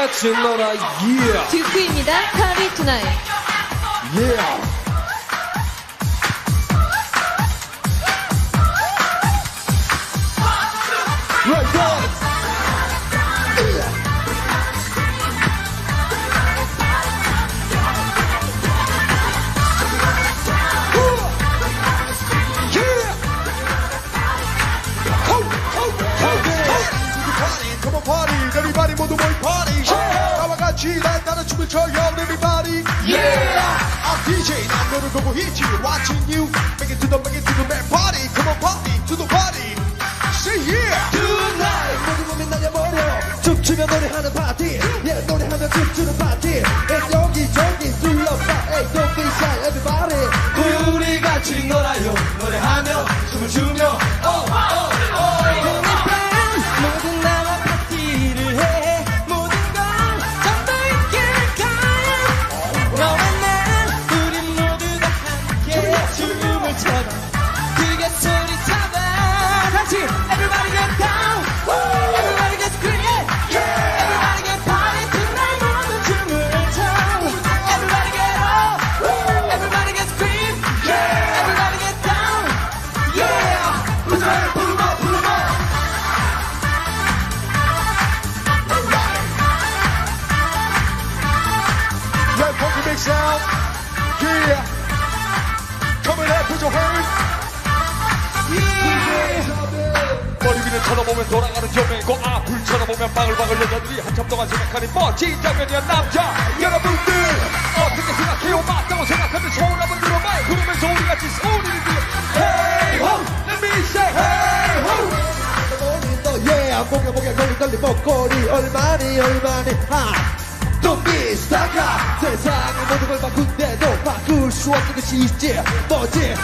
같이 놀아 yeah 듀크입니다. 파리 투나잇. yeah 나와 같이 난 따라 춤을 춰요, everybody. Yeah. I'm DJ, 난 너를 보고 있지. Watching you, make it to the, make it to the man party. Come on party, to the party. 춤을 쳐다보면 돌아가는 조명이고 앞을 쳐다보면 바글바글 여자들이 한참 동안 생각하니 멋진 장면이야 남자. 여러분들 어떻게 생각해요? 맞다고 생각하면 손 한번 들어봐요. 그러면서 우리 같이 소리를 질러 Hey ho! Let me say hey ho! 또 yeah 목에 목에 걸리 걸리 목걸이 얼마니 얼마니. 하! Don't be stuck 세상의 모든 걸 바꾼대도 바꿀 수 없는 것이 있지. 뭐지